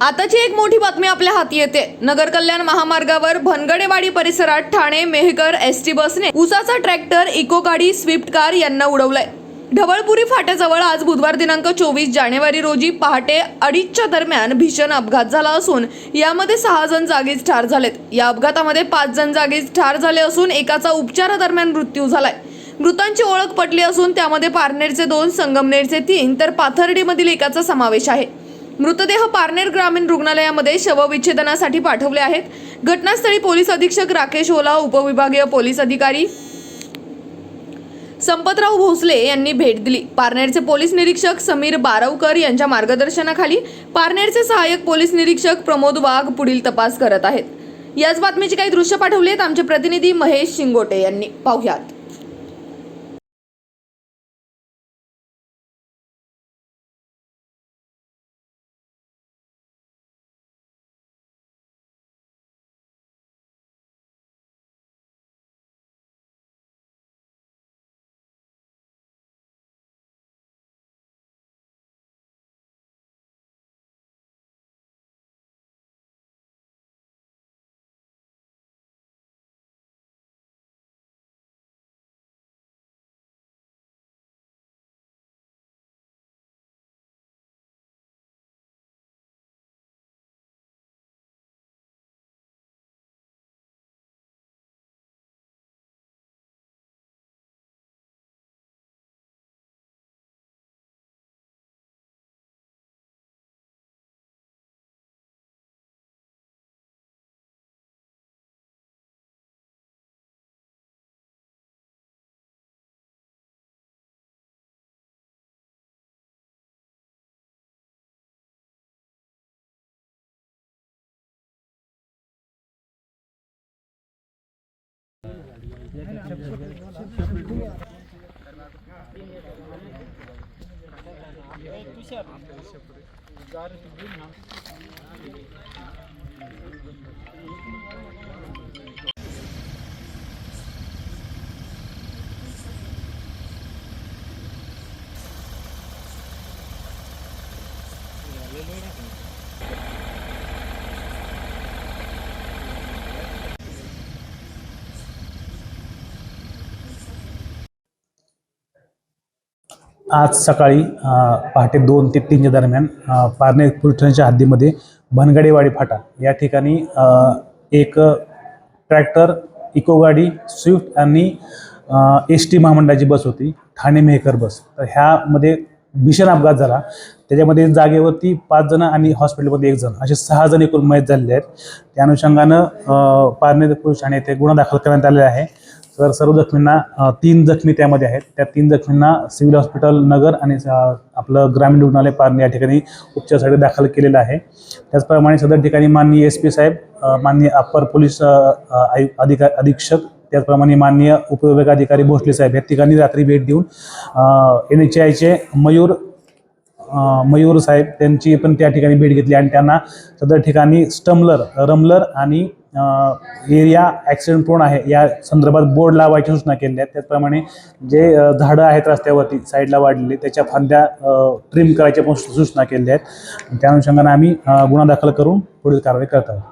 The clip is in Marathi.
आताची एक मोठी बातमी आपल्या हाती येते. नगर कल्याण महामार्गावर भनगडेवाडी परिसरात ठाणे मेहकर एस टी बसने उसाचा ट्रॅक्टर इको गाडी स्विफ्ट कार यांना उडवलाय. ढवळपुरी फाट्याजवळ आज बुधवार दिनांक चोवीस जानेवारी रोजी पहाटे अडीचच्या दरम्यान भीषण अपघात झाला असून यामध्ये सहा जण जागीच ठार झालेत. या अपघातामध्ये पाच जण जागीच ठार झाले असून एकाचा उपचारादरम्यान मृत्यू झालाय. मृतांची ओळख पटली असून त्यामध्ये पारनेरचे दोन संगमनेरचे तीन तर पाथर्डीमधील एकाचा समावेश आहे. मृतदेह पारनेर ग्रामीण रुग्णालयामध्ये शवविच्छेदनासाठी पाठवले आहेत. घटनास्थळी पोलीस अधीक्षक राकेश ओला उपविभागीय पोलीस अधिकारी संपतराव भोसले यांनी भेट दिली. पारनेरचे पोलीस निरीक्षक समीर बारवकर यांच्या मार्गदर्शनाखाली पारनेरचे सहाय्यक पोलीस निरीक्षक प्रमोद वाघ पुढील तपास करत आहेत. याच बातमीची काही दृश्य पाठवली आहेत आमचे प्रतिनिधी महेश शिंगोटे यांनी. पाहुयात. చూశారు आज सकाळी पहाटे दोन ते तीनच्या दरम्यान पारने पारनेर पोलीस हद्दीमध्ये भनगडेवाडी फाटा या ठिकाणी एक ट्रॅक्टर इको गाडी स्विफ्ट आणि एस टी महामंडळाची बस होती ठाणे मेहकर बस. तर ह्यामध्ये भीषण अपघात झाला. त्याच्यामध्ये जागेवरती पाच जण आणि हॉस्पिटलमध्ये एक जण. असे सहा जण एकूण मयत झालेले आहेत. त्या अनुषंगानं पारनेर पोलीस ठाणे येथे गुन्हा दाखल करण्यात आलेला आहे. तर सर्व जखमींना तीन जखमी त्यामध्ये आहेत. त्या तीन जखमींना सिव्हिल हॉस्पिटल नगर आणि आपलं ग्रामीण रुग्णालय पारणे या ठिकाणी उपचारासाठी दाखल केलेलं आहे. त्याचप्रमाणे सदर ठिकाणी माननीय एस पी साहेब माननीय अप्पर पोलीस आयु अधिका अधीक्षक त्याचप्रमाणे माननीय उपविभागाधिकारी भोसले साहेब या ठिकाणी रात्री भेट देऊन एन एच आयचे मयूर मयूर साहेब त्यांची पण त्या ठिकाणी भेट घेतली आणि त्यांना सदर ठिकाणी स्टम्लर रमलर आणि एरिया ॲक्सिडेंट प्रोन आहे. या संदर्भात बोर्ड लावायची सूचना केलेल्या आहेत त्याचप्रमाणे जे झाडं आहेत रस्त्यावरती साईडला वाढलेले त्याच्या फांद्या ट्रिम करायच्या पण सूचना केल्या आहेत. त्या अनुषंगाने आम्ही गुन्हा दाखल करून पुढील कारवाई करत आहोत.